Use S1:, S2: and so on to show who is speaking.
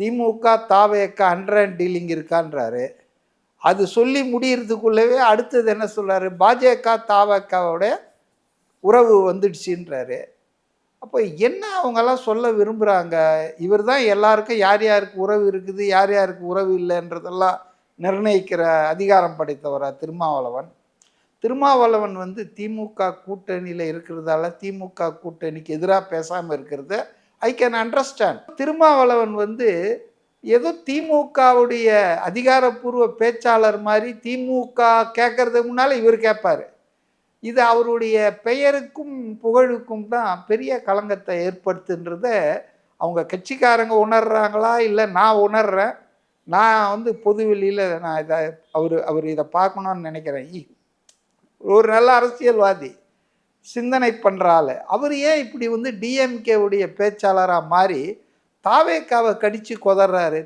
S1: திமுக தாவேக்கா under dealing இருக்கான்றாரு. அது சொல்லி முடியறதுக்குள்ளவே அடுத்தது என்ன சொல்கிறாரு பாஜக தாவேக்காவோட உறவு வந்துடுச்சுன்றாரு. அப்போ என்ன அவங்கெல்லாம் சொல்ல விரும்புகிறாங்க இவர் தான் எல்லாருக்கும் யார் யாருக்கு உறவு இருக்குது யார் யாருக்கு உறவு இல்லைன்றதெல்லாம் நிர்ணயிக்கிற அதிகாரம் படைத்தவரா திருமாவளவன். திருமாவளவன் வந்து திமுக கூட்டணியில் இருக்கிறதால திமுக கூட்டணிக்கு எதிராக பேசாமல் இருக்கிறத ஐ கேன் அண்டர்ஸ்டாண்ட் திருமாவளவன் வந்து ஏதோ திமுகவுடைய அதிகாரப்பூர்வ பேச்சாளர் மாதிரி திமுக கேட்கறதுக்கு முன்னால் இவர் கேட்பார். இது அவருடைய பெயருக்கும் புகழுக்கும் தான் பெரிய களங்கத்தை ஏற்படுத்துன்றத அவங்க கட்சிக்காரங்க உணர்றாங்களா? இல்லை நான் உணர்றேன். நான் வந்து பொதுவெளியில் நான் இதை அவர் அவர் இதை பார்க்கணும்னு நினைக்கிறேன். ஒரு நல்ல அரசியல்வாதி. சிந்தனை பண்ணுற ஆள். அவர் ஏன் இப்படி வந்து டிஎம்கேவுடைய பேச்சாளராக மாறி தாவேக்காவை கடித்து கொதறாரு?